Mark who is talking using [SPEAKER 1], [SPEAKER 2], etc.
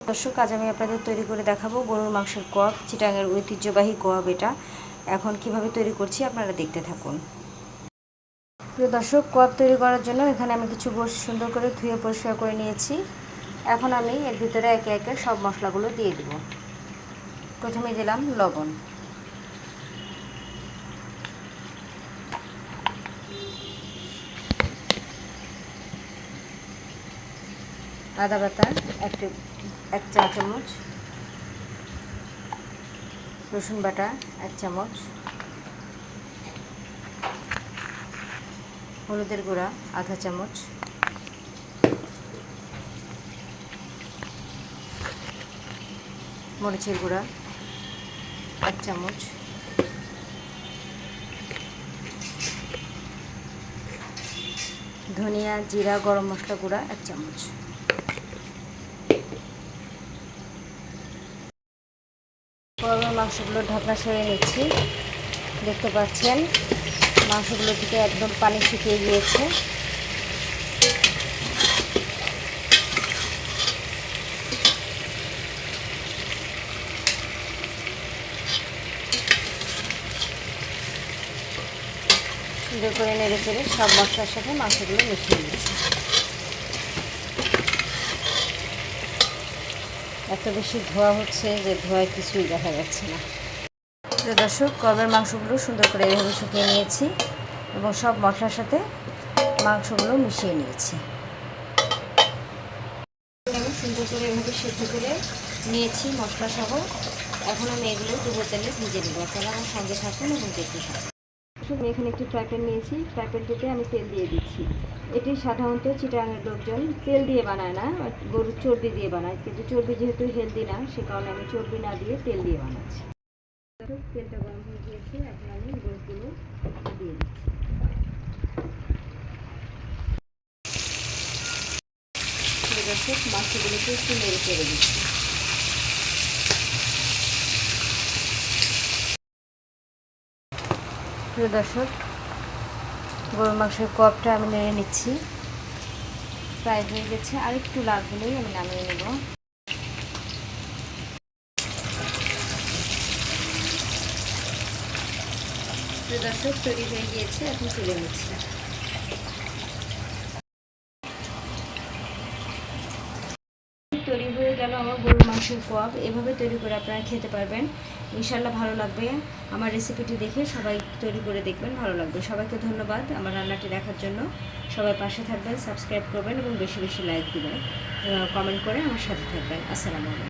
[SPEAKER 1] দর্শক, আজ আমি আপনাদের তৈরি করে দেখাবো গরুর মাংসের কোয়াব চিটাঙের ঐতিহ্যবাহী কোয়াব এটা। এখন কীভাবে তৈরি করছি আপনারা দেখতে থাকুন। প্রিয় দর্শক, কোয়াব তৈরি করার জন্য এখানে আমি কিছু গোশ সুন্দর করে ধুয়ে পরিষ্কার করে নিয়েছি। এখন আমি এর ভিতরে একে একে সব মশলাগুলো দিয়ে দেব। প্রথমে দিলাম লবণ। আদা বাটা, এক এক চা চামচ। রসুন বাটা, এক চামচ। হলুদের গুঁড়া, আধা চামচ। মরিচের গুঁড়া, এক চামচ। ধনিয়া, জিরা, গরম মশলা গুঁড়া, এক চামচ। গরমের মাংসগুলো ঢাকনা সরিয়ে নিচ্ছি। দেখতে পাচ্ছেন, মাংসগুলো থেকে একদম পানি শুকিয়ে গিয়েছে। সুন্দর করে নেড়ে চেড়ে সব মশলার সাথে মাংসগুলো মিশিয়ে নিচ্ছি। এত বেশি ধোয়া হচ্ছে যে ধোয়ায় কিছুই দেখা যাচ্ছে না। প্রিয় দর্শক কবের মাংসগুলো সুন্দর করে এভাবে শুকিয়ে নিয়েছি এবং সব মশলার সাথে মাংসগুলো মিশিয়ে নিয়েছি। সুন্দর করে এভাবে সেদ্ধ করে নিয়েছি মশলা সহ এখন আমি এগুলো ডুবো তেলে ভিজে নেব। আপনারা আমার সঙ্গে থাকুন এবং দেখতে থাকুন। আমি এখানে একটি ফ্রাই প্যান নিয়েছি। ফ্রাই প্যানটিতে আমি তেল দিয়ে দিচ্ছি। এটি সাধারণত চিটাঙের লোকজন তেল দিয়ে বানায় না গরুর চর্বি দিয়ে বানায়। কিন্তু চর্বি যেহেতু হেলদি না, সে কারণে আমি চর্বি না দিয়ে তেল দিয়ে বানাচ্ছি। তেলটা গরম হয়ে গিয়েছে, এখন আমি গোসগুলো দিয়ে দিচ্ছি। দর্শক মাছগুলোকে একটু নেড়ে চেড়ে দিচ্ছি। প্রিয় দর্শক, গরুর মাংসের কপটা আমি নেড়ে নিচ্ছি। প্রায় হয়ে গেছে আর একটু লাল হলেই আমি নামিয়ে নেব। প্রিয় দর্শক, তৈরি হয়ে গিয়েছে, এখন তুলে নিচ্ছি। তৈরি হয়ে গেল আমার গরুর মাংসের কোয়াব। এভাবে তৈরি করে আপনারা খেতে পারবেন। ইনশাল্লাহ ভালো লাগবে আমার রেসিপিটি দেখে সবাই তৈরি করে দেখবেন, ভালো লাগবে। সবাইকে ধন্যবাদ আমার রান্নাটি দেখার জন্য। সবাই পাশে থাকবেন, সাবস্ক্রাইব করবেন এবং বেশি বেশি লাইক দেবেন। কমেন্ট করে আমার সাথে থাকবেন। আসসালামু আলাইকুম।